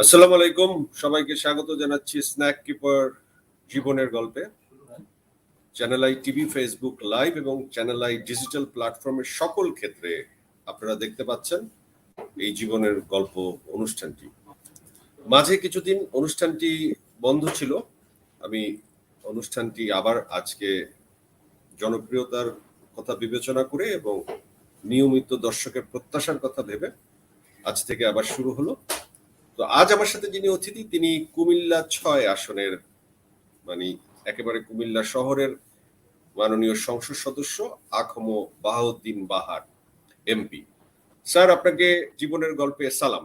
আসসালামু আলাইকুম। সবাইকে স্বাগত জানাচ্ছি স্ন্যাক কিপার জীবনের গল্পে। Channel I TV Facebook live এবং চ্যানেল আই ডিজিটাল প্ল্যাটফর্মের সকল ক্ষেত্রে আপনারা দেখতে পাচ্ছেন এই জীবনের গল্প অনুষ্ঠানটি। মাঝে কিছুদিন অনুষ্ঠানটি বন্ধ ছিল। আমি অনুষ্ঠানটি আবার আজকে জনপ্রিয়তার কথা বিবেচনা করে এবং নিয়মিত দর্শকের প্রত্যাশার কথা ভেবে আজ থেকে আবার শুরু হলো। তো আজ আমার সাথে যিনি অতিথি তিনি কুমিল্লা ছয় আসনের মানে একেবারে কুমিল্লা শহরের মাননীয় সংসদ সদস্য আখমো বাহাউদ্দিন বাহার এমপি। স্যার আপনাকে জীবনের গল্পে সালাম।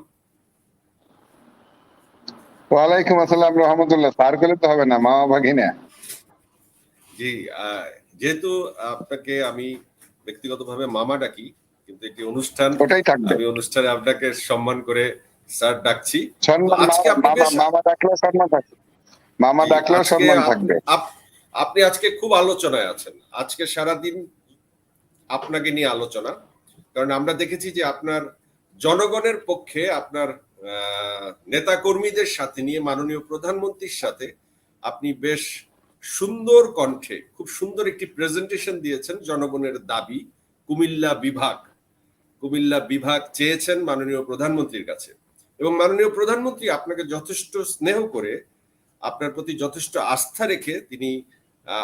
ওয়ালাইকুম আসসালাম রহমতুল্লাহ। স্যার করলে তো হবে না মামা ভাগিনা। জি যেহেতু আপনাকে আমি ব্যক্তিগতভাবে মামা ডাকি কিন্তু একটি অনুষ্ঠান ওটাই থাকবে। আমি অনুষ্ঠানে আপনাকে সম্মান করে স্যার ডাকছি। আজকে মামা ডাকলেও সম্মান থাকবে। মামা ডাকলেও সম্মান থাকবে। আপনি আজকে খুব আলোচনায় আছেন। আজকে সারাদিন আপনাকে নিয়ে আলোচনা কারণ আমরা দেখেছি যে আপনার জনগণের পক্ষে আপনার নেতা কর্মীদের সাথে নিয়ে মাননীয় প্রধানমন্ত্রীর সাথে আপনি বেশ সুন্দর কণ্ঠে খুব সুন্দর একটি প্রেজেন্টেশন দিয়েছেন জনগণের দাবি কুমিল্লা বিভাগ। কুমিল্লা বিভাগ চেয়েছেন মাননীয় প্রধানমন্ত্রীর কাছে। এবং মাননীয় প্রধানমন্ত্রী আপনাকে যথেষ্ট স্নেহ করে আপনার প্রতি যথেষ্ট আস্থা রেখে তিনি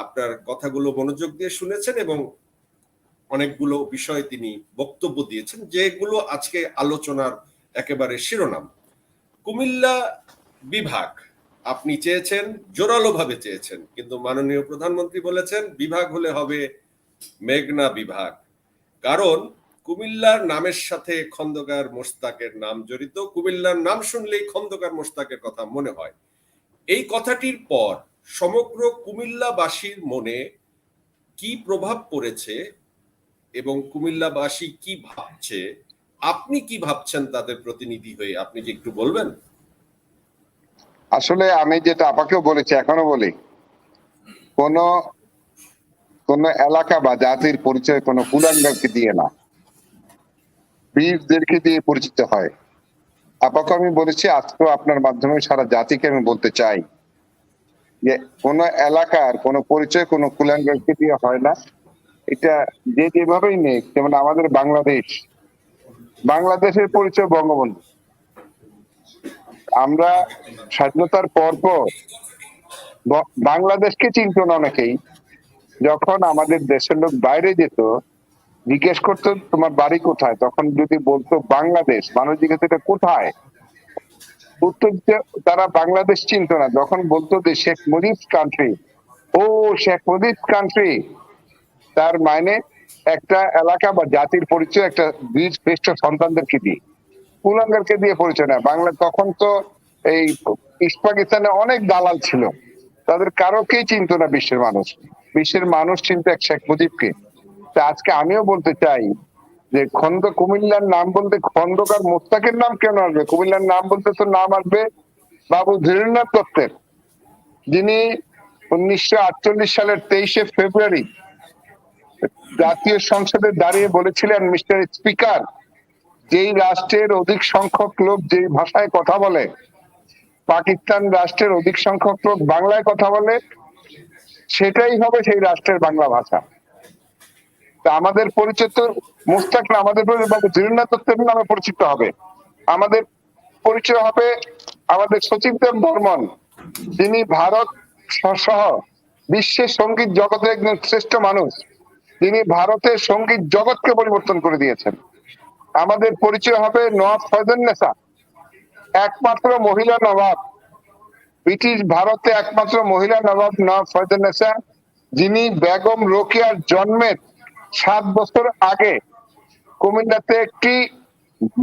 আপনার কথাগুলো মনোযোগ দিয়ে শুনেছেন এবং অনেকগুলো বিষয় তিনি বক্তব্য দিয়েছেন, যেগুলো আজকে আলোচনার একেবারে শিরোনাম। কুমিল্লা বিভাগ আপনি চেয়েছেন, জোরালোভাবে চেয়েছেন, কিন্তু মাননীয় প্রধানমন্ত্রী বলেছেন, বিভাগ হলে হবে মেঘনা বিভাগ। কারণ কুমিল্লার নামের সাথে খন্দকার মোস্তাকের নাম জড়িত। কুমিল্লার নাম শুনলেই খন্দকার মোস্তাকের কথা মনে হয়। এই কথাটির পর সমগ্র কুমিল্লাবাসীর মনে কি প্রভাব পড়েছে এবং কুমিল্লাবাসী কি ভাবছে? আপনি কি ভাবছেন তাদের প্রতিনিধি হয়ে? আপনি কি একটু বলবেন? আসলে আমি যেটা আপাকেও বলেছি, এখনও বলি। কোন কোন এলাকা বা জাতির পরিচয় কোন কুলাঙ্গারকে দিয়ে না। বীরদেরকে দিয়ে পরিচিত হয়। আপাকে আমি বলেছি, আজকেও আপনার মাধ্যমে সারা জাতিকে আমি বলতে চাই যে, কোন এলাকার কোন পরিচয়, কোন কুলাঙ্গারকে দিয়ে হয় না। এটা যে যেভাবেই নেই, যেমন আমাদের বাংলাদেশ। বাংলাদেশের পরিচয় বঙ্গবন্ধু। আমরা স্বাধীনতার পর পর বাংলাদেশকে চিনত না অনেকেই। যখন আমাদের দেশের লোক বাইরে যেত জিজ্ঞেস করতো, তোমার বাড়ি কোথায়? তখন যদি বলতো, বাংলাদেশ। মানুষ জিজ্ঞেস এটা কোথায়? উত্তর তারা বাংলাদেশ চিনত না। যখন বলতো যে, শেখ মুজিব কান্ট্রি ও, শেখ মুজিব কান্ট্রি তার মানে একটা এলাকা বা জাতির পরিচয়, একটা বীজ শ্রেষ্ঠ সন্তানদেরকে দিয়ে কুলাঙ্গারকে দিয়ে পরিচয় না বাংলা তখন তো এই ইস্ট পাকিস্তানে অনেক দালাল ছিল। তাদের কারোকেই চিনত না বিশ্বের মানুষ। বিশ্বের মানুষ চিনত এক শেখ মুজিবকে। তা আজকে আমিও বলতে চাই যে খন্দ কুমিল্লার নাম বলতে খন্দকার মোস্তাকের নাম কেন আসবে? কুমিল্লার নাম বলতে তো নাম আসবে বাবু ধীরেন্দ্রনাথ দত্তের। যিনি উনিশশো আটচল্লিশ সালের তেইশে ফেব্রুয়ারি জাতীয় সংসদে দাঁড়িয়ে বলেছিলেন, মিস্টার স্পিকার, যেই রাষ্ট্রের অধিক সংখ্যক লোক যে ভাষায় কথা বলে, পাকিস্তান রাষ্ট্রের অধিক সংখ্যক লোক বাংলায় কথা বলে, সেটাই হবে সেই রাষ্ট্রের বাংলা ভাষা। তা আমাদের পরিচিত মুস্তাক না, আমাদের পরিচিত দত্তের নামে পরিচিত হবে। আমাদের পরিচয় হবে আমাদের সচিব দেব বর্মন। যিনি ভারত সহ বিশ্বের সংগীত জগতের একজন শ্রেষ্ঠ মানুষ। তিনি ভারতের সংগীত জগৎকে পরিবর্তন করে দিয়েছেন। আমাদের পরিচয় হবে নওয়াব ফয়জুন্নেসা একমাত্র মহিলা নবাব। ব্রিটিশ ভারতে একমাত্র মহিলা নবাব নওয়াব ফয়জুন্নেসা যিনি বেগম রোকেয়ার জন্মের সাত বছর আগে কুমিল্লাতে একটি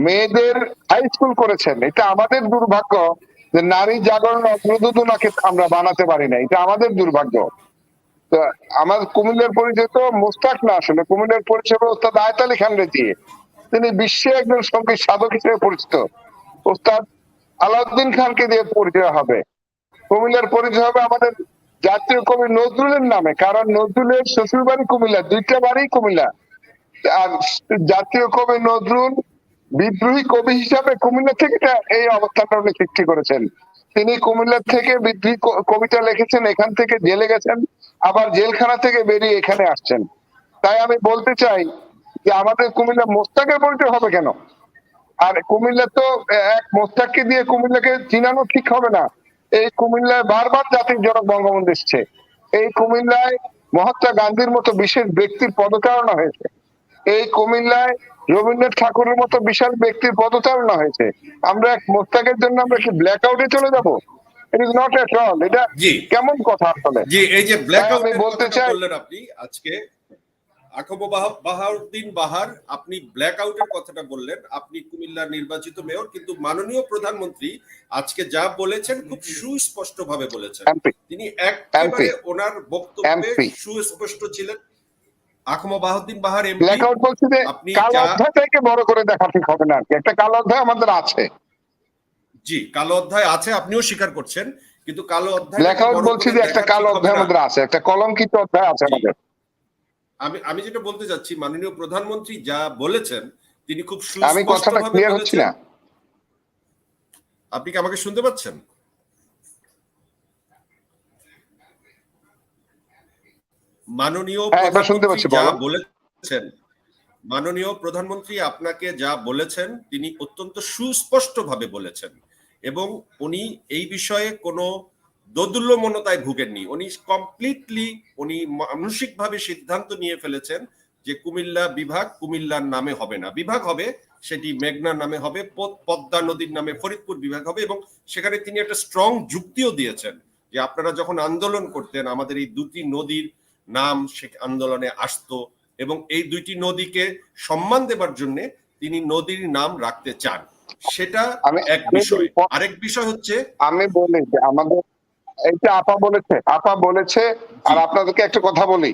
মেয়েদের হাই স্কুল করেছেন। এটা আমাদের দুর্ভাগ্য যে নারী জাগরণ অগ্রদূত ওনাকে আমরা বানাতে পারি না। এটা আমাদের দুর্ভাগ্য। তো আমার কুমিল্লার পরিচয় তো মুস্তাক না আসলে। কুমিল্লার পরিচয় ওস্তাদ আয়ত আলী খান রেজি তিনি বিশ্বে একজন সংগীত সাধক হিসেবে পরিচিত। ওস্তাদ আলাউদ্দিন খানকে দিয়ে পরিচয় হবে। কুমিল্লার পরিচয় হবে আমাদের জাতীয় কবি নজরুলের নামে, কারণ নজরুলের শ্বশুর বাড়ি কুমিল্লা, দুইটা বাড়ি কুমিল্লা। আর জাতীয় কবি নজরুল বিদ্রোহী কবি হিসাবে কুমিল্লা থেকে এই অবস্থানটা উনি সৃষ্টি করেছেন। তিনি কুমিল্লা থেকে বিদ্রোহী কবিতা লিখেছেন, এখান থেকে জেলে গেছেন, আবার জেলখানা থেকে বেরিয়ে এখানে আসছেন। তাই আমি বলতে চাই যে আমাদের কুমিল্লা মোস্তাকের পরিচয় হবে কেন? আর কুমিল্লা তো এক মোস্তাককে দিয়ে কুমিল্লাকে চিনানো ঠিক হবে না। এই কুমিল্লায় বারবার জাতির জনক বঙ্গবন্ধু এসছে। এই কুমিল্লায় মহাত্মা গান্ধীর মতো বিশেষ ব্যক্তির পদচারণা হয়েছে। এই কুমিল্লায় রবীন্দ্রনাথ ঠাকুরের মতো বিশাল ব্যক্তির পদচারণা হয়েছে। আমরা এক মোস্তাকের জন্য আমরা কি ব্ল্যাক আউটে চলে যাব? It is not at all এটা কেমন কথা আসলে? জি এই যে ব্ল্যাক আমি বলতে চাই- আপনি আজকে আকব বাহাউদ্দিন বাহার আপনি ব্ল্যাক আউটের কথাটা বললেন। আপনি কুমিল্লার নির্বাচিত মেয়র কিন্তু মাননীয় প্রধানমন্ত্রী আজকে যা বলেছেন খুব বলেছেন। তিনি একেবারে ওনার বক্তব্যে সুস্পষ্ট ছিলেন। বাহাউদ্দিন বাহার বলছি যে আপনি কালো অধ্যায়টাকে বড় করে দেখা ঠিক হবে না একটা কালো অধ্যায় আমাদের আছে। জি কালো অধ্যায় আছে আপনিও স্বীকার করছেন কিন্তু কালো অধ্যায় ব্ল্যাক আউট বলছি যে একটা কালো অধ্যায় আমাদের আছে একটা কলঙ্কিত অধ্যায় আছে আমাদের। আমি আমি যেটা বলতে চাচ্ছি মাননীয় প্রধানমন্ত্রী যা বলেছেন তিনি খুব আমি কথাটা ক্লিয়ার হচ্ছি না। আপনি কি আমাকে শুনতে পাচ্ছেন? মাননীয় হ্যাঁ, শুনতে প্রধানমন্ত্রী যা বলেছেন মাননীয় প্রধানমন্ত্রী আপনাকে যা বলেছেন তিনি অত্যন্ত সুস্পষ্টভাবে বলেছেন এবং উনি এই বিষয়ে কোনো দোদুল্যমনতায় ভুগেননি। উনি কমপ্লিটলি উনি মানসিকভাবে সিদ্ধান্ত নিয়ে ফেলেছেন যে কুমিল্লা বিভাগ কুমিল্লার নামে হবে না। বিভাগ হবে সেটি মেঘনার নামে হবে পদ্মা নদীর নামে ফরিদপুর বিভাগ হবে এবং সেখানে তিনি একটা স্ট্রং যুক্তিও দিয়েছেন যে আপনারা যখন আন্দোলন করতেন আমাদের এই দুটি নদীর নাম সে আন্দোলনে আসতো এবং এই দুইটি নদীকে সম্মান দেবার জন্য তিনি নদীর নাম রাখতে চান। সেটা এক বিষয়। আরেক বিষয় হচ্ছে আমি বলি যে আমাদের এইটা আপা বলেছে আপা বলেছে আর আপনাদেরকে একটা কথা বলি।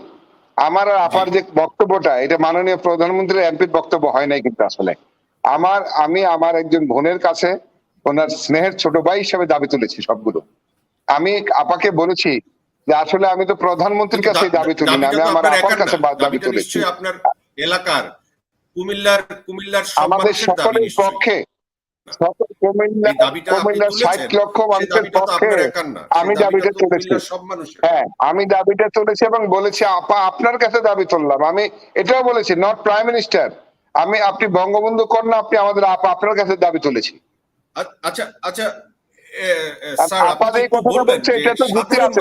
আমার আর আপার যে বক্তব্যটা এটা মাননীয় প্রধানমন্ত্রীর এমপির বক্তব্য হয় নাই কিন্তু আসলে। আমার আমি আমার একজন বোনের কাছে ওনার স্নেহের ছোট ভাই হিসেবে দাবি তুলেছি সবগুলো। আমি আপাকে বলেছি যে আসলে আমি তো প্রধানমন্ত্রীর কাছে দাবি তুলি না আমি আমার আপার কাছে দাবি তুলেছি। আপনার এলাকার কুমিল্লার কুমিল্লার আমাদের সকলের পক্ষে আমি দাবিটা তুলেছি। হ্যাঁ আমি দাবিটা তুলেছি এবং বলেছি আপা আপনার কাছে দাবি তুললাম। আমি এটাও বলেছি নট প্রাইম মিনিস্টার আমি আপনি বঙ্গবন্ধু কন্যা আপনি আমাদের আপা আপনার কাছে দাবি তুলেছি। আচ্ছা আচ্ছা আপা যে একটু কথাটা বলবেন বলছে যে এটা তো যুক্তি আছে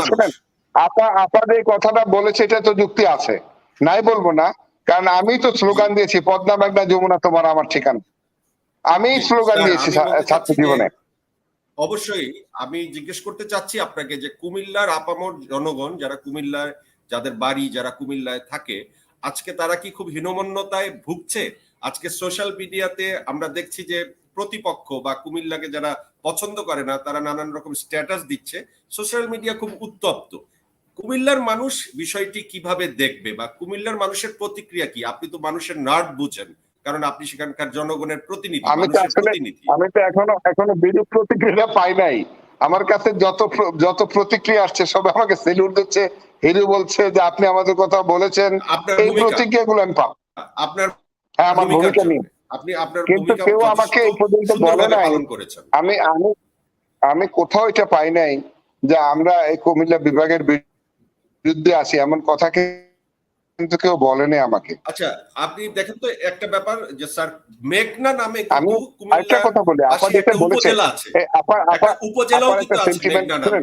আপা আপা যে কথাটা বলেছে এটা তো যুক্তি আছে। নাই বলব না কারণ আমি তো স্লোগান দিয়েছি পদ্মা মেঘনা যমুনা তোমার আমার ঠিকানা। আমি স্লোগান দিয়েছি ছাত্র জীবনে। অবশ্যই আমি জিজ্ঞেস করতে চাচ্ছি আপনাকে যে কুমিল্লার আপামর জনগণ যারা কুমিল্লায় যাদের বাড়ি যারা কুমিল্লায় থাকে আজকে তারা কি খুব হীনমন্যতায় ভুগছে? আজকে সোশ্যাল মিডিয়াতে আমরা দেখছি যে প্রতিপক্ষ বা কুমিল্লাকে যারা পছন্দ করে না তারা নানান রকম স্ট্যাটাস দিচ্ছে। সোশ্যাল মিডিয়া খুব উত্তপ্ত। কুমিল্লার মানুষ বিষয়টি কীভাবে দেখবে বা কুমিল্লার মানুষের প্রতিক্রিয়া কি? আপনি তো মানুষের নার্ভ বুঝেন। কারণ আপনি সেখানকার জনগণের প্রতিনিধি আমি তো আসলে আমি তো এখনও এখনও বিরূপ প্রতিক্রিয়া পাই নাই। আমার কাছে যত যত প্রতিক্রিয়া আসছে সব আমাকে সেলুট দিচ্ছে হিরু বলছে যে আপনি আমাদের কথা বলেছেন। এই ভূমিকা প্রতিক্রিয়াগুলো আমি পাবো। আপনার হ্যাঁ আমার ভূমিকা। নিয়ে। আপনি আপনার কিন্তু কেউ আমাকে এই পর্যন্ত বলে নাই। আমি আমি আমি কোথাও এটা পাই নাই যে আমরা এই কুমিল্লা বিভাগের বিরুদ্ধে আসি। এমন কথা কিন্তু কেউ বলেনি আমাকে। আচ্ছা আপনি দেখেন তো একটা ব্যাপার যে স্যার মেঘনা নামে আমি আরেকটা কথা বলি যেটা আপা উপজেলাও কিন্তু আছে মেঘনা নামে।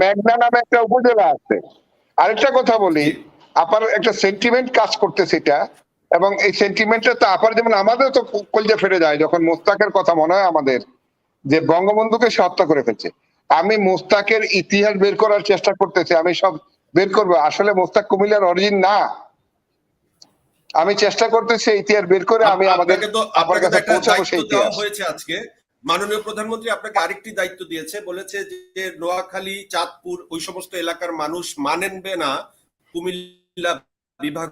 মেঘনা নামে একটা উপজেলা আছে। আরেকটা কথা বলি আপার একটা সেন্টিমেন্ট কাজ করতেছে এটা এবং এই সেন্টিমেন্টটা তো আপার যেমন আমাদের তো কলজে ফেটে যায় যখন মোস্তাকের কথা মনে হয় আমাদের যে বঙ্গবন্ধুকে সে হত্যা করে ফেলছে। আমি মোস্তাকের ইতিহাস বের করার চেষ্টা করতেছি আমি সব বের করব। আসলে মোস্তাক কুমিল্লার অরিজিন না। আমি চেষ্টা করতেছি ইতিহাস বের করে আমি আমাদের তো আপার কাছে পৌঁছাবো সেই ইতিহাস। হয়েছে আজকে। মাননীয় প্রধানমন্ত্রী আপনাকে আরেকটি দায়িত্ব দিয়েছে। বলেছে যে নোয়াখালী চাঁদপুর ওই সমস্ত এলাকার মানুষ মানেনবে না কুমিল্লা বিভাগ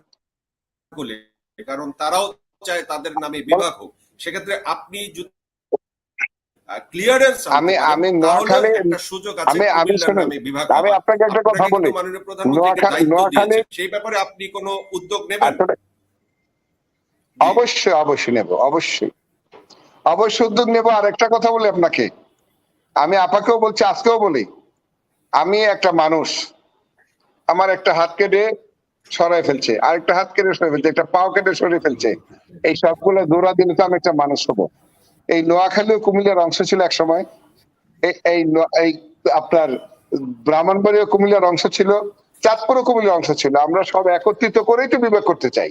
কারণ তারাও চায় তাদের নামে বিভাগ হোক। সেক্ষেত্রে আপনি ক্লিয়ারেন্স আমি- আমি নোয়াখালী- সুযোগ আছে আমি- আমি শুনুন, আমি আপনাকে একটা কথা বলি। কিন্তু মাননীয় প্রধানমন্ত্রী একটা নোয়াখা- দায়িত্ব নোয়াখালী- সেই ব্যাপারে আপনি কোনো উদ্যোগ নেবেন? অবশ্যই অবশ্যই নেব অবশ্যই। অবশ্যই উদ্যোগ নেব। আর একটা কথা বলি আপনাকে। আমি আপাকেও বলছি আজকেও বলি। আমি একটা মানুষ। আমার একটা হাত কেটে সরাই ফেলছে। আরেকটা হাত কেটে সরে ফেলছে। একটা পাও কেটে সরে ফেলছে। এই সবগুলো দৌড়া দিলে তো আমি একটা মানুষ হব। এই নোয়াখালী ও কুমিল্লার অংশ ছিল এক সময় এই- এই আপনার ব্রাহ্মণবাড়ি ও কুমিল্লার অংশ ছিল চাঁদপুর ও কুমিল্লার অংশ ছিল। আমরা সব একত্রিত করেই তো বিবেক করতে চাই।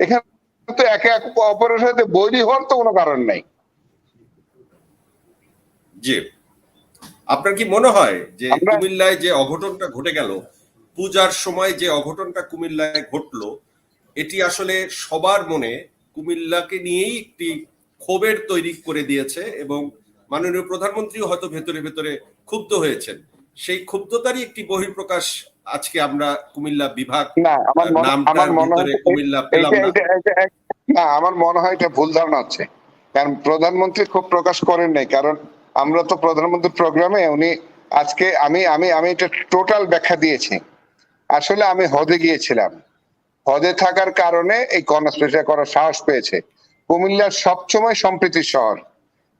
এখানে তো একে এক অপরের সাথে বৈরী হওয়ার তো কোনো কারণ নাই। জি। আপনার কি মনে হয় যে কুমিল্লায় যে অঘটনটা ঘটে গেল পূজার সময় যে অঘটনটা কুমিল্লায় ঘটলো এটি আসলে সবার মনে কুমিল্লাকে নিয়েই একটি ক্ষোভের তৈরি করে দিয়েছে এবং মাননীয় প্রধানমন্ত্রীও হয়তো ভেতরে ভেতরে ক্ষুব্ধ হয়েছেন। সেই ক্ষুব্ধতারই একটি বহিঃপ্রকাশ আজকে আমরা কুমিল্লা বিভাগ না আমার মনে হয় কুমিল্লা পেলাম না। আমার মনে হয় এটা ভুল ধারণা হচ্ছে। কারণ প্রধানমন্ত্রী খুব প্রকাশ করেন নাই কারণ আমরা তো প্রধানমন্ত্রীর প্রোগ্রামে উনি আজকে আমি আমি আমি এটা টোটাল ব্যাখ্যা দিয়েছি। আসলে আমি হদে গিয়েছিলাম। হদে থাকার কারণে এই কর্মসূচি করার সাহস পেয়েছে। কুমিল্লার সবসময় সম্প্রীতির শহর।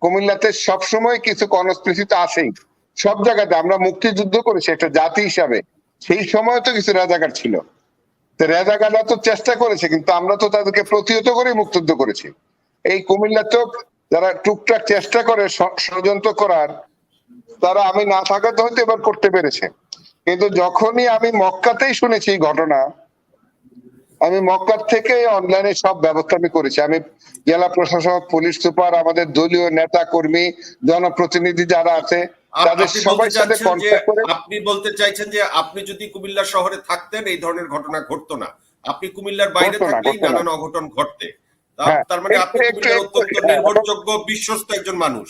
কুমিল্লাতে সবসময় কিছু কর্মস্পৃতি তো আছেই। সব জায়গাতে আমরা মুক্তিযুদ্ধ করেছি একটা জাতি হিসাবে। সেই সময় তো কিছু রাজাকার ছিল। রাজাকাররা তো চেষ্টা করেছে, কিন্তু আমরা তো তাদেরকে প্রতিহত করে মুক্তিযুদ্ধ করেছি। এই কুমিল্লা তো যারা টুকটাক চেষ্টা করে ষড়যন্ত্র করার, তারা আমি না থাকাতে হয়তো এবার করতে পেরেছে। কিন্তু যখনই আমি মক্কাতেই শুনেছি ঘটনা আমি মক্কার থেকে অনলাইনে সব ব্যবস্থা আমি করেছি। আমি জেলা প্রশাসক পুলিশ সুপার আমাদের দলীয় নেতা কর্মী জনপ্রতিনিধি যারা আছে তাদের সবাই সাথে কন্ট্যাক্ট করে আপনি বলতে চাইছেন যে আপনি যদি কুমিল্লা শহরে থাকতেন এই ধরনের ঘটনা ঘটতো না। আপনি কুমিল্লার বাইরে থাকলেই নানান অঘটন ঘটতে। হ্যাঁ, তার মানে আপনি অত্যন্ত হ্যাঁ, নির্ভরযোগ্য বিশ্বস্ত একজন মানুষ।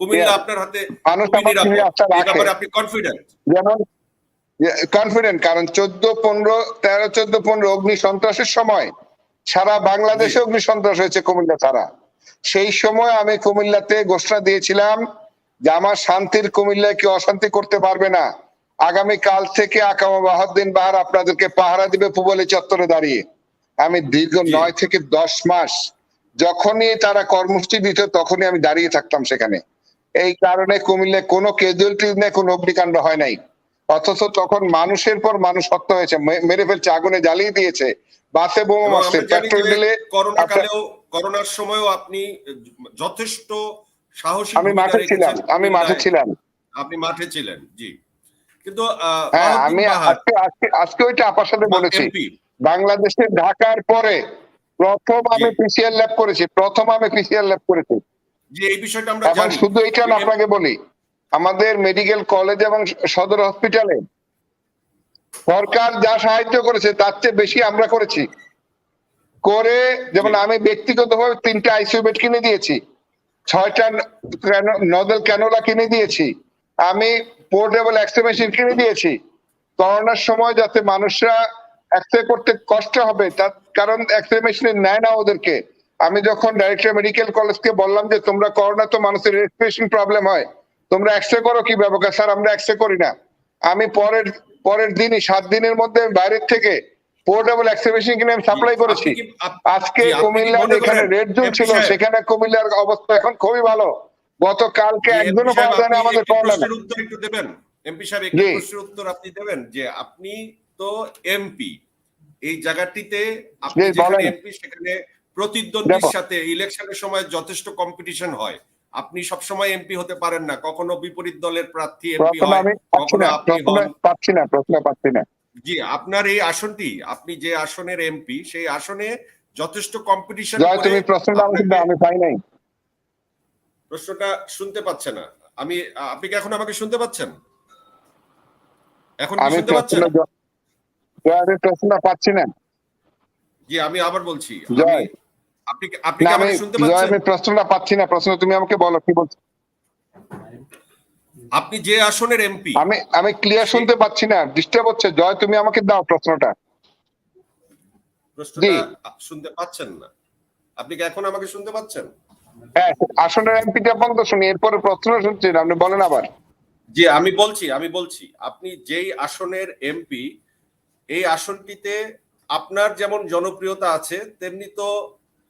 কুমিল্লা আপনার হাতে মানুষ। ব্যাপারে আপনি কনফিডেন্ট যেমন কনফিডেন্ট কারণ চোদ্দ পনেরো তেরো চোদ্দ পনেরো অগ্নি সন্ত্রাসের সময় সারা বাংলাদেশে অগ্নি সন্ত্রাস হয়েছে কুমিল্লা ছাড়া। সেই সময় আমি কুমিল্লাতে ঘোষণা দিয়েছিলাম যে আমার শান্তির কুমিল্লায় কেউ অশান্তি করতে পারবে না। আগামী কাল থেকে আকামা বাহাদ্দিন বাহার আপনাদেরকে পাহারা দিবে পুবলি চত্বরে দাঁড়িয়ে। আমি দীর্ঘ নয় থেকে দশ মাস যখনই তারা কর্মসূচি দিত তখনই আমি দাঁড়িয়ে থাকতাম সেখানে। এই কারণে কুমিল্লায় কোনো ক্যাজুয়ালিটি নেই কোনো অগ্নিকাণ্ড হয় নাই। অথচ তখন মানুষের পর মানুষ হত্যা হয়েছে মেরে ফেলছে আগুনে জ্বালিয়ে দিয়েছে বাসে বোমা মারছে পেট্রোল দিলে করোনা করোনার সময়ও আপনি যথেষ্ট সাহসী আমি মাঠে ছিলাম আমি মাঠে ছিলাম। আপনি মাঠে ছিলেন জি। কিন্তু হ্যাঁ আমি আজকে আজকে ওইটা আপনার সাথে বলেছি। MP, বাংলাদেশে ঢাকার পরে প্রথম আমি জি। পিসিআর ল্যাব করেছি প্রথম আমি পিসিআর ল্যাব করেছি। যে এই বিষয়টা আমরা জানি। শুধু এইটা না আপনাকে বলি আমাদের মেডিকেল কলেজ এবং সদর হসপিটালে সরকার যা সাহায্য করেছে তার চেয়ে বেশি আমরা করেছি। করে যেমন। আমি ব্যক্তিগতভাবে তিনটা আইসিইউ বেড কিনে দিয়েছি ছয়টা নজল ক্যানোলা কিনে দিয়েছি আমি পোর্টেবল এক্সরে মেশিন কিনে দিয়েছি। করোনার সময় যাতে মানুষরা এক্সরে করতে কষ্ট হবে তার কারণ এক্সরে মেশিনে নেয় না ওদেরকে। আমি যখন ডাইরেক্টর মেডিকেল কলেজকে বললাম যে তোমরা করোনা তো মানুষের রেসপিরেশন প্রবলেম হয়। তোমরা এক্সরে করো কি ব্যবহার স্যার আমরা এক্সরে করি না। আমি পরের পরের দিনই সাত দিনের মধ্যে বাইরের থেকে পোর্টেবল এক্সরে মেশিন কিনে আমি সাপ্লাই করেছি। আজকে জি, আপনি কি কুমিল্লা যেখানে রেড জোন ছিল সেখানে কুমিল্লার অবস্থা এখন খুবই ভালো। গতকালকে একজনও পাওয়া যায় না আমাদের উত্তর একটু দেবেন। এমপি সাহেব একটি। প্রশ্নের উত্তর আপনি দেবেন যে আপনি তো এমপি। এই জায়গাটিতে আপনি যেখানে এমপি সেখানে প্রতিদ্বন্দ্বীর সাথে ইলেকশনের সময় যথেষ্ট কম্পিটিশন হয়। আপনি সবসময় এমপি হতে পারেন না কখনো বিপরীত দলের প্রার্থী এমপি হয় কখনো আপনি পাচ্ছি না প্রথমে পাচ্ছি না। জি আপনার এই আসনটি আপনি যে আসনের এমপি সেই আসনে যথেষ্ট কম্পিটিশন তুমি প্রশ্নটা আমি পাই নাই। প্রশ্নটা শুনতে পাচ্ছে না। আমি আপনি কি এখন আমাকে শুনতে পাচ্ছেন? এখন শুনতে পাচ্ছেন? প্রশ্ন প্রশ্নটা পাচ্ছি না। জি আমি আবার বলছি জয়। আপনি আপনি কি আমাকে শুনতে পাচ্ছেন? আমি প্রশ্নটা পাচ্ছি না প্রশ্ন তুমি আমাকে বলো কি বলছো? আপনি যে আসনের এমপি। আমি আমি ক্লিয়ার শুনতে পাচ্ছি না ডিস্টার্ব হচ্ছে। জয় তুমি আমাকে দাও প্রশ্নটা। প্রশ্নটা শুনতে পাচ্ছেন না। আপনি কি এখন আমাকে শুনতে পাচ্ছেন? হ্যাঁ আসনের এমপিটা বন্ধ শুনি এরপরে প্রশ্ন শুনছি না, আপনি বলেন আবার। জি আমি বলছি আমি বলছি আপনি যেই আসনের এমপি এই আসনটিতে আপনার যেমন জনপ্রিয়তা আছে তেমনি তো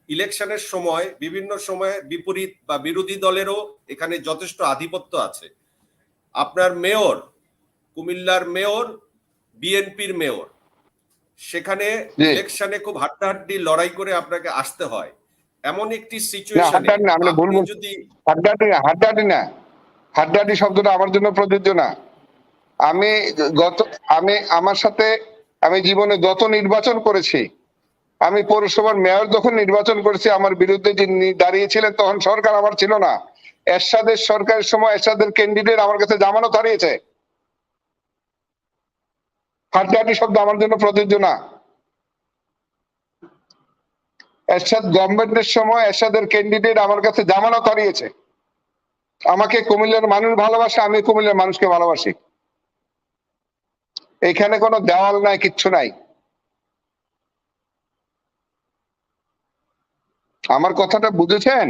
ইলেকশনের সময় বিভিন্ন সময়ে বিপরীত বা বিরোধী দলেরও এখানে যথেষ্ট আধিপত্য আছে। আপনার মেয়র কুমিল্লার মেয়র বিএনপির মেয়র সেখানে ইলেকশনে খুব হাড্ডাহাড্ডি লড়াই করে আপনাকে আসতে হয়। এমন একটি সিচুয়েশনে আমরা ভুল। যদি হাড্ডাহাড্ডি না হাড্ডাহাড্ডি না। হাড্ডাহাড্ডি শব্দটা আমার জন্য প্রযোজ্য না। আমি গত আমি আমার সাথে আমি জীবনে যত নির্বাচন করেছি আমি পৌরসভার মেয়র যখন নির্বাচন করেছি, আমার বিরুদ্ধে যিনি দাঁড়িয়েছিলেন তখন সরকার আমার ছিল না। এরশাদের সরকারের সময় এরশাদের ক্যান্ডিডেট আমার কাছে জামানত হারিয়েছে। হাড্ডাহাড্ডি শব্দ আমার জন্য প্রযোজ্য না। এরশাদ গভর্নমেন্টের সময় এরশাদের ক্যান্ডিডেট আমার কাছে জামানত হারিয়েছে। আমাকে কুমিল্লার মানুষ ভালোবাসে, আমি কুমিল্লার মানুষকে ভালোবাসি। এখানে কোনো দেওয়াল নাই, কিচ্ছু নাই। আমার কথাটা বুঝেছেন?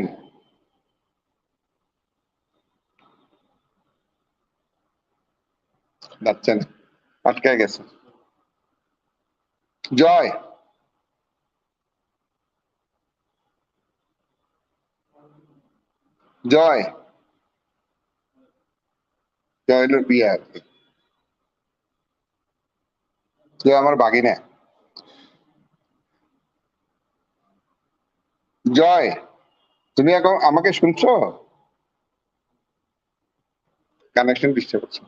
যাচ্ছেন আটকে গেছে। জয়। জয়। জয়ের বিয়ে আর কি জয় আমার বাগিনা। জয়, তুমি এখন আমাকে শুনছো? কানেকশন ডিস্টার্ব হচ্ছে।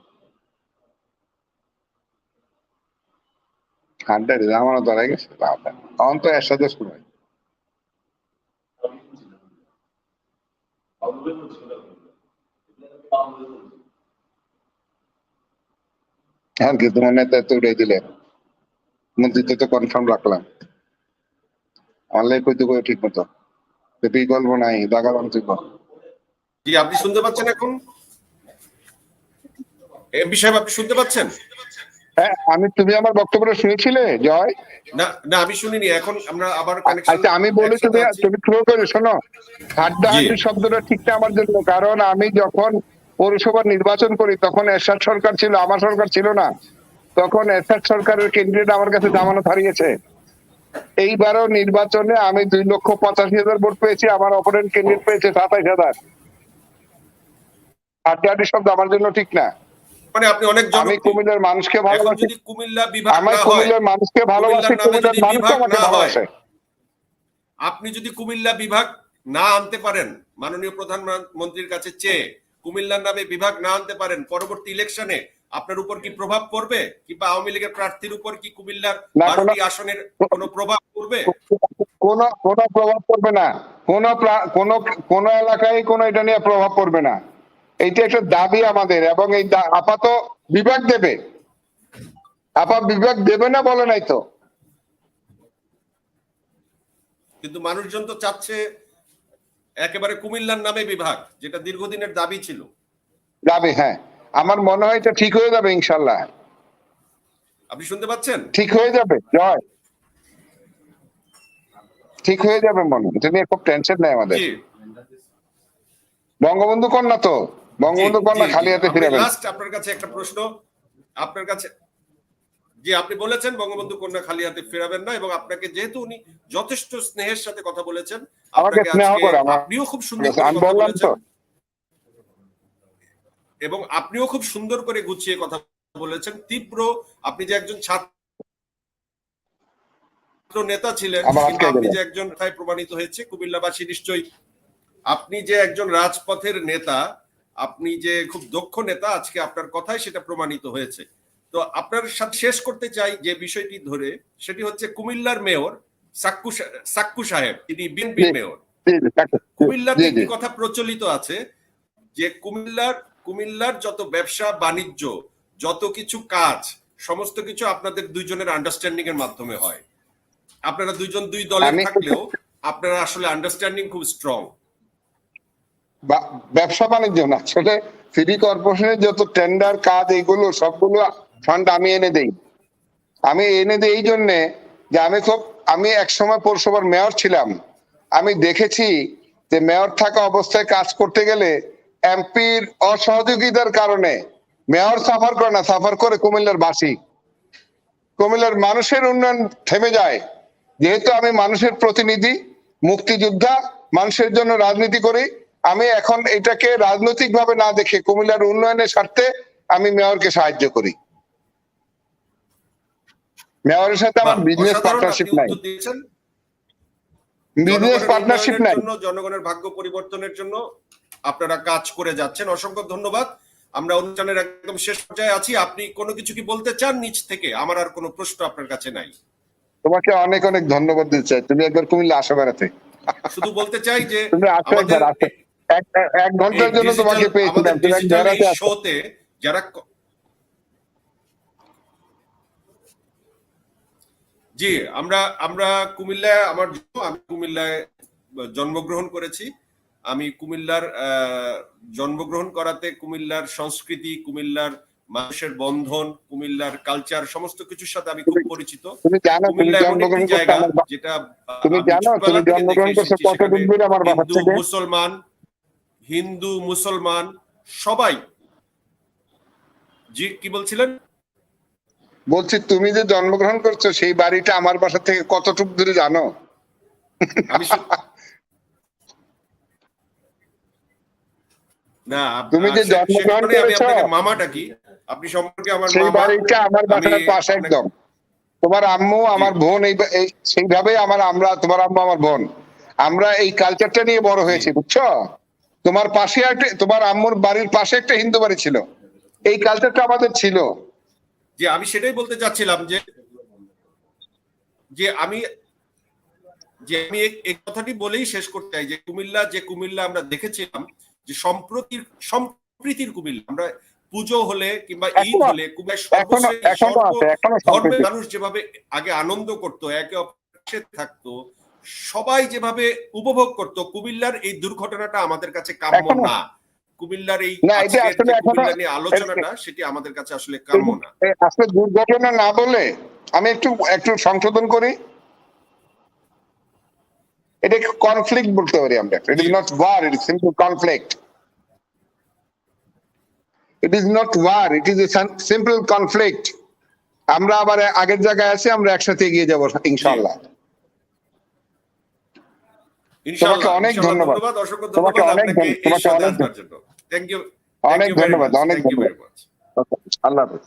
হান্ড্রেড আমার ধরে গেছে তখন তো এর সাথে শুনে হ্যাঁ কি তোমার নেতা তো উড়াই দিলেন মন্ত্রিত্ব তো কনফার্ম রাখলাম। অনলাইন করতে ঠিক মতো। গল্প নাই দাগা মন্তব্য জি আপনি শুনতে পাচ্ছেন এখন? আপনি শুনতে পাচ্ছেন? হ্যাঁ আমি তুমি আমার বক্তব্যটা শুনেছিলে জয়? না না আমি শুনিনি এখন আমরা আবার কানেকশন আচ্ছা আমি বলি তুমি তুমি শুরু করে শোনো। হাড্ডাহাড্ডি শব্দটা ঠিক না আমার জন্য কারণ আমি যখন পৌরসভার নির্বাচন করি তখন এরশাদ সরকার ছিল আমার সরকার ছিল না। তখন এরশাদ সরকারের ক্যান্ডিডেট আমার কাছে জামানত হারিয়েছে। এইবারও নির্বাচনে আমি দুই লক্ষ পঁচাশি হাজার ভোট পেয়েছি আমার অপোনেন্ট ক্যান্ডিডেট পেয়েছে সাতাইশ হাজার। হাড্ডাহাড্ডি শব্দ আমার জন্য ঠিক না। মানে আপনি অনেক আমি কুমিল্লার মানুষকে ভালোবাসি। কুমিল্লা বিভাগ আমার কুমিল্লার মানুষকে ভালোবাসি কুমিল্লার নামে কুমিল্লার যদি মানুষও বিভাগ আমাকে ভালোবাসে। আপনি যদি কুমিল্লা বিভাগ না আনতে পারেন মাননীয় প্রধানমন্ত্রীর কাছে চেয়ে কুমিল্লার নামে বিভাগ না আনতে পারেন পরবর্তী ইলেকশনে আপনার উপর কি প্রভাব পড়বে? কিংবা আওয়ামী লীগের প্রার্থীর উপর কি কুমিল্লার বারোটি আসনের কোনো প্রভাব পড়বে? কোন কোন প্রভাব পড়বে না। কোন কোন কোন এলাকায় কোন এটা নিয়ে প্রভাব পড়বে না। এইটা একটা দাবি আমাদের এবং এই আপাত বিভাগ দেবে। আপা বিভাগ দেবে না বলে নাই তো। কিন্তু মানুষজন তো চাচ্ছে একেবারে কুমিল্লার নামে বিভাগ যেটা দীর্ঘদিনের দাবি ছিল। দাবি হ্যাঁ। আমার মনে হয় এটা ঠিক হয়ে যাবে ইনশাল্লাহ। আপনি শুনতে পাচ্ছেন? ঠিক হয়ে যাবে জয়। ঠিক হয়ে যাবে মনে। এটা নিয়ে খুব টেনশন নেই আমাদের। বঙ্গবন্ধু কন্যা তো। বঙ্গবন্ধু কন্যা খালি হাতে ফিরাবেন লাস্ট আপনার কাছে একটা প্রশ্ন। আপনার কাছে জি আপনি বলেছেন বঙ্গবন্ধু কন্যা খালি হাতে ফেরাবেন না এবং আপনাকে যেহেতু উনি যথেষ্ট স্নেহের সাথে কথা বলেছেন আপনাকে আপনিও খুব সুন্দর আমি বললাম তো। এবং আপনিও খুব সুন্দর করে গুছিয়ে কথা বলেছেন। তীব্র আপনি যে একজন ছাত্র নেতা ছিলেন আপনি যে একজন প্রমাণিত হয়েছে কুমিল্লাবাসী নিশ্চয়ই। আপনি যে একজন রাজপথের নেতা আপনি যে খুব দক্ষ নেতা আজকে আপনার কথাই সেটা প্রমাণিত হয়েছে। তো আপনার সাথে শেষ করতে চাই যে বিষয়টি ধরে সেটি হচ্ছে কুমিল্লার মেয়র সাক্কু সাক্কু সাহেব তিনি বিএনপির মেয়র। কুমিল্লাতে একটি কথা প্রচলিত আছে যে কুমিল্লার কুমিল্লার যত ব্যবসা বাণিজ্য যত কিছু কাজ সমস্ত কিছু আপনাদের দুইজনের আন্ডারস্ট্যান্ডিং এর মাধ্যমে হয়। আপনারা দুইজন দুই দলে থাকলেও আপনারা আসলে আন্ডারস্ট্যান্ডিং খুব স্ট্রং ব্যবসা বাণিজ্য না আসলে সিটি কর্পোরেশনের যত টেন্ডার কাজ এগুলো সবগুলো ফান্ড আমি এনে দেই। আমি এনে দিই এই জন্যে যে আমি খুব আমি এক সময় পৌরসভার মেয়র ছিলাম। আমি দেখেছি যে মেয়র থাকা অবস্থায় কাজ করতে গেলে এমপির অসহযোগিতার কারণে মেয়র সাফার করে না সাফার করে কুমিল্লার বাসী। কুমিল্লার মানুষের উন্নয়ন থেমে যায়। যেহেতু আমি মানুষের প্রতিনিধি মুক্তিযোদ্ধা মানুষের জন্য রাজনীতি করি আমি এখন এটাকে রাজনৈতিক ভাবে না দেখে কুমিল্লার উন্নয়নের স্বার্থে আমি মেয়রকে সাহায্য করি। মেয়রের সাথে আমার বিজনেস পার্টনারশিপ নাই। বিজনেস পার্টনারশিপ নাই। জনগণের ভাগ্য পরিবর্তনের জন্য আপনারা কাজ করে যাচ্ছেন। অসংখ্য ধন্যবাদ। আমরা অনুষ্ঠানের একদম শেষ পর্যায়ে আছি। আপনি কোনো কিছু কি বলতে চান নিচ থেকে? আমার আর কোনো প্রশ্ন আপনার কাছে নাই। তোমাকে অনেক অনেক ধন্যবাদ দিতে চাই। তুমি একবার কুমিল্লা আসো বেড়াতে। শুধু বলতে চাই যে এক- ঘণ্টার জন্য তোমাকে পেয়েছিলাম। শোতে যারা জি আমরা আমরা কুমিল্লায় আমার আমি কুমিল্লায় জন্মগ্রহণ করেছি। আমি কুমিল্লার আহ, জন্মগ্রহণ করাতে কুমিল্লার সংস্কৃতি কুমিল্লার মানুষের বন্ধন কুমিল্লার কালচার সমস্ত কিছুর সাথে আমি খুব পরিচিত। তুমি জানো তুমি জন্মগ্রহণ জায়গা যেটা তুমি জানো তুমি জন্মগ্রহণ করছ কতদিন ধরে আমার বাবার হিন্দু থেকে মুসলমান হিন্দু মুসলমান সবাই। জি কি বলছিলেন? বলছি তুমি যে জন্মগ্রহণ করছ সেই বাড়িটা আমার বাসা থেকে কতটুকু দূরে জানো? আমি না তুমি যে জন্মগ্রহণ সে কারণে আমি করেছ, আপনাকে মামা ডাকি আপনি সম্পর্কে আমার সেই বাড়িটা আমার বাসার পাশে একদম। তোমার আম্মু আমার বোন এই সেইভাবে আমার আমরা তোমার আম্মু আমার বোন। আমরা এই কালচারটা নিয়ে বড় হয়েছি বুঝছ? তোমার পাশে একটা তোমার আম্মুর বাড়ির পাশে একটা হিন্দু বাড়ি ছিল। এই কালচারটা আমাদের ছিল। যে আমি সেটাই বলতে চাচ্ছিলাম যে যে আমি যে আমি এই কথাটি বলেই শেষ করতে চাই যে কুমিল্লা যে কুমিল্লা আমরা দেখেছিলাম যে সম্প্রতির সম্প্রীতির কুমিল্লা আমরা পুজো হলে কিংবা ঈদ হলে ধর্মের মানুষ যেভাবে আগে আনন্দ করত একে অপরের থাকতো সবাই যেভাবে উপভোগ করত কুমিল্লার এই দুর্ঘটনাটা আমাদের কাছে কাম্য না। কুমিল্লার এই আলোচনাটা সেটি আমাদের কাছে আসলে কাম্য না। আসলে দুর্ঘটনা না বলে আমি একটু একটু সংশোধন করি। এটা কনফ্লিক্ট বলতে পারি আমরা। It is not war it is simple conflict it is not war it is a simple conflict আমরা আবার আগের জায়গায় আছি আমরা একসাথে এগিয়ে যাব ইনশাআল্লাহ। ইনশাআল্লাহ, তোমাকে অনেক ধন্যবাদ। তোমাকে অনেক তোমাকে অনেক থ্যাংক ইউ অনেক ধন্যবাদ, অনেক ধন্যবাদ। আল্লাহ হাফেজ।